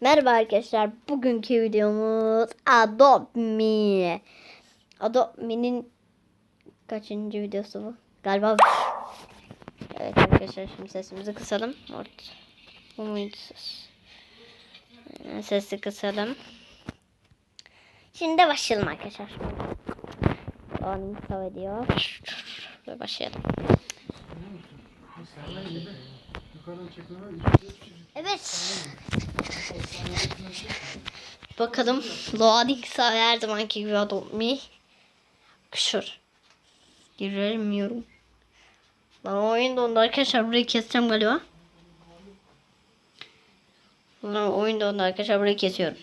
Merhaba arkadaşlar. Bugünkü videomuz Adopt Me. Adopt Me'nin kaçıncı videosu bu? Galiba Evet arkadaşlar şimdi sesimizi kısalım. Bu muydu? Aynen, Sesi kısalım. Şimdi başlayalım arkadaşlar. Doğan'ın kısa ediyor. Ve başlayalım. Evet. Bakalım loading her zamanki gibi Adopt Me. Kışır. Giremiyorum. Lan oyun dondu arkadaşlar burayı keseceğim galiba. Lan oyun dondu arkadaşlar burayı kesiyorum.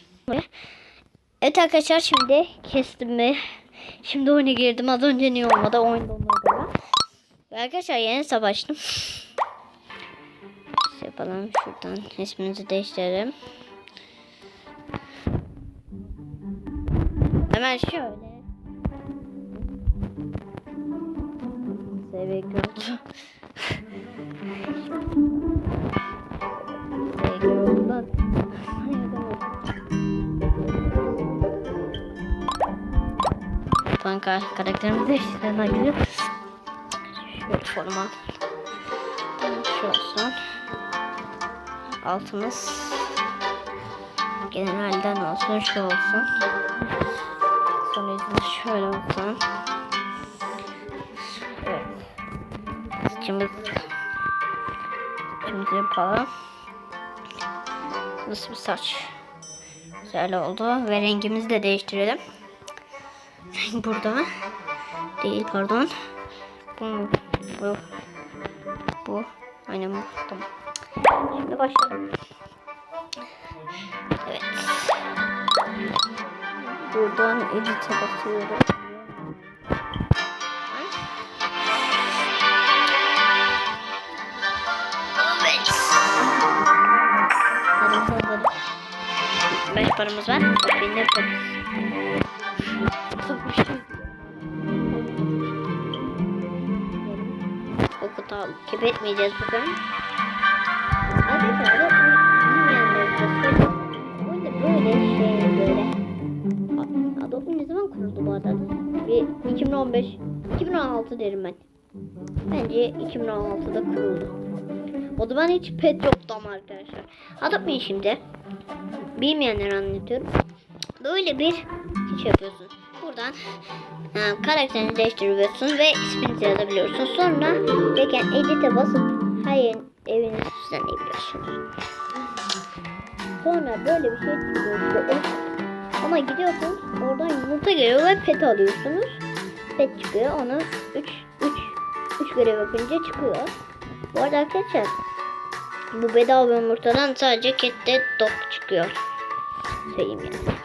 Evet arkadaşlar şimdi kestim mi? Şimdi oyuna girdim. Az önce niye olmadı oyun dondu galiba. Ve arkadaşlar yeni savaştım. Yapalım şuradan ismimizi değiştirelim. Hemen şöyle. Seviye gördü. Seviye gördü. Ben kar karakterimi değiştirelim. Şöyle forma. Şu olsun. Altımız generalden olsun şu olsun. Sonra şöyle olsun. Evet. Saçımız Şimdi yapalım. Nasıl bir saç? Güzel oldu. Ve rengimizi de değiştirelim. Burada. Değil pardon. Bu. Bu. Bu. Aynen bu. Tamam. Şimdi başlayalım. Evet. Buradan edit'e basıyorum. Evet. Beş paramız var. Bin de paramız. Oku takip etmeyeceğiz bugün. Bilmeyenler şey Adobe ne zaman kuruldu bu arada? Bir 2015, 2016 derim ben. Bence 2016'da kuruldu. O zaman hiç pet yoktu ama arkadaşlar. Adobe şimdi bilmeyenleri anlatıyorum. Böyle bir şey yapıyorsun. Buradan e, karakterini değiştiriyorsun ve isminizi yazabiliyorsun. Sonra beken edit'e basıp hayır evinizi düzenleyebiliyorsunuz. Sonra böyle bir şey çıkıyor Ama gidiyorsunuz oradan yumurta geliyor ve pet alıyorsunuz. Pet çıkıyor onu 3 3 3 görev yapınca çıkıyor. Bu arada arkadaşlar bu bedava yumurtadan sadece kette dog çıkıyor. Söyleyeyim yani.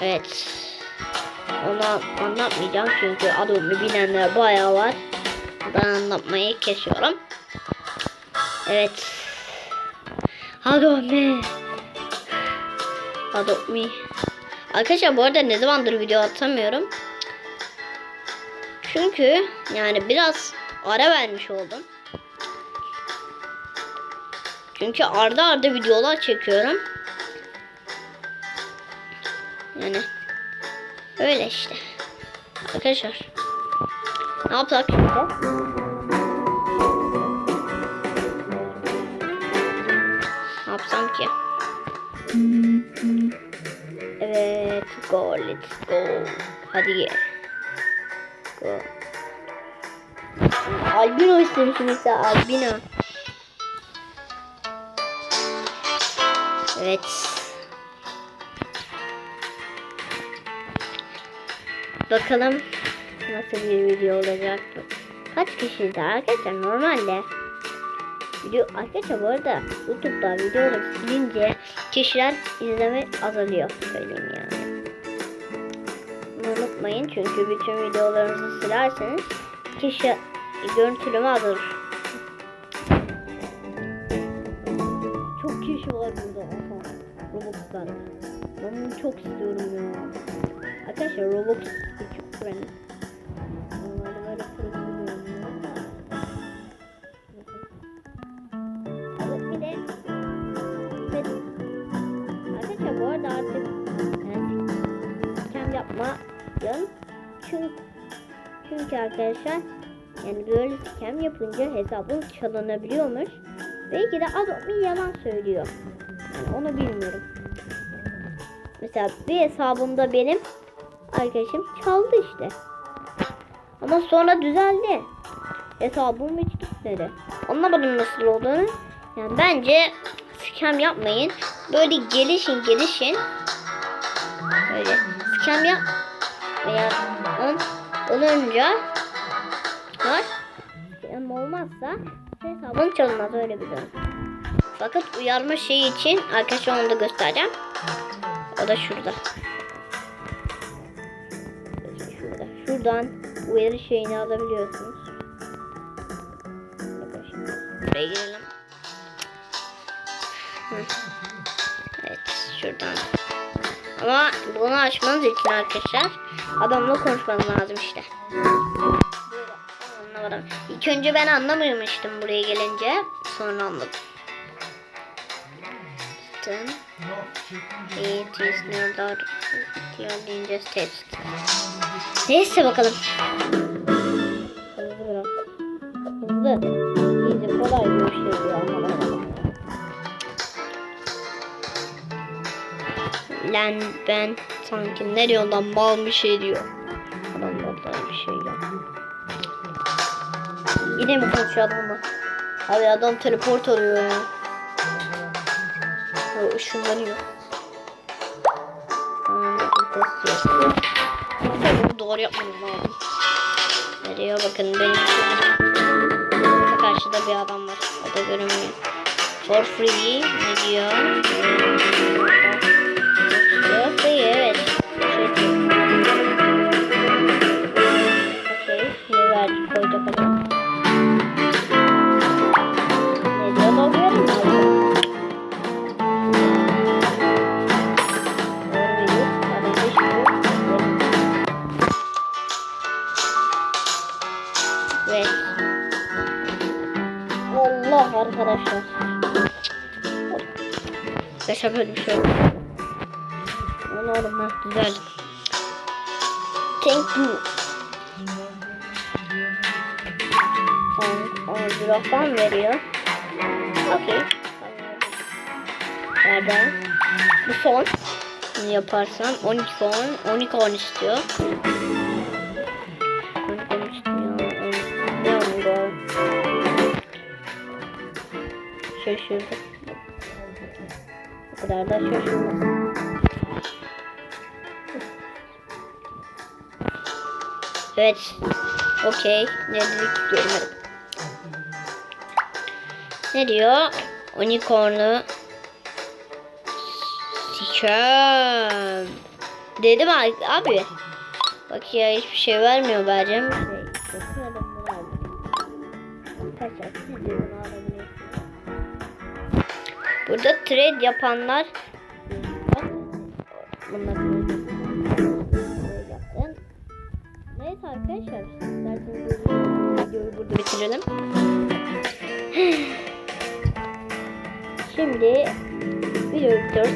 Evet. Onu anlatmayacağım çünkü Adobe bilenler bayağı var. Ben anlatmayı kesiyorum. Evet. Adobe. Adobe. Arkadaşlar bu arada ne zamandır video atamıyorum. Çünkü yani biraz ara vermiş oldum. Çünkü arda arda videolar çekiyorum. Yani öyle işte. Arkadaşlar. Ne yapsak şimdi? Let's go. Hadi gel. Go. Albino istemişim mesela, albino. Evet. Bakalım nasıl bir video olacak. Kaç kişiydi arkadaşlar normalde. Video arkadaşlar bu arada YouTube'da videoları silince kişiler izleme azalıyor söyleyeyim yani. Unutmayın çünkü bütün videolarınızı silerseniz kişi görüntüleme azalır. Çok kişi var burada. Aha. Robux'tan. Ben bunu çok istiyorum ya. Arkadaşlar bir de Evet. Arkadaşlar bu arada artık yani scam yapmayın. Çünkü, çünkü arkadaşlar yani böyle scam yapınca hesabın çalınabiliyormuş. Belki de Adobe yalan söylüyor. Yani onu bilmiyorum. Mesela bir hesabımda benim arkadaşım çaldı işte. Ama sonra düzeldi. Hesabım hiç gitmedi. Anlamadım nasıl olduğunu. Yani bence scam yapmayın. Böyle gelişin gelişin. Böyle scam yap veya on olunca var. Scam olmazsa hesabın çalınmaz öyle bir durum. Fakat uyarma şeyi için arkadaşlar onu da göstereceğim. O da şurada. Şurada. Şuradan uyarı şeyini alabiliyorsunuz. Buraya girelim. Evet şuradan. Ama bunu açmanız için arkadaşlar adamla konuşmanız lazım işte. Anlamadım. İlk önce ben anlamıyormuştum buraya gelince. Sonra anladım. Then it is not just text. Neyse bakalım. Hızlı biraz. Hızlı. İyice kolay bir şey Lan ben sanki ne diyor lan mal bir şey diyor. Adam vallahi bir şey yok. Yine mi konuşuyor adamla? Abi adam teleport oluyor ya. Böyle ışınlanıyor. Bunu doğru yapmamız lazım. Nereye bakın benim karşıda bir adam var. O da görünmüyor. For free ne diyor? Arkadaşlar böyle bir şey yok. Onu oğlum ha güzel. Thank you. On, on zero falan veriyor. Okey. Nerede? Bu son. Bunu yaparsam 12 on, 12 on istiyor. 12 on istiyor. Ne oldu? Şaşırdım. Kadar da şaşırmaz. Evet. Okey. Ne dedik görmedim. Ne diyor? Unicorn'u Sikem. Dedim abi-. Bak ya hiçbir şey vermiyor vereceğim. Şey. Arkadaşlar siz de bunu alabilirsiniz. Burada trade yapanlar. Neyse arkadaşlar isterseniz videoyu burada bitirelim. Şimdi videoyu bitiriyoruz.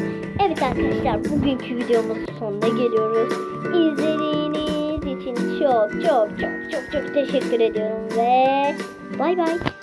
Evet arkadaşlar bugünkü videomuzun sonuna geliyoruz. İzlediğiniz için çok çok çok çok çok teşekkür ediyorum ve bay bay.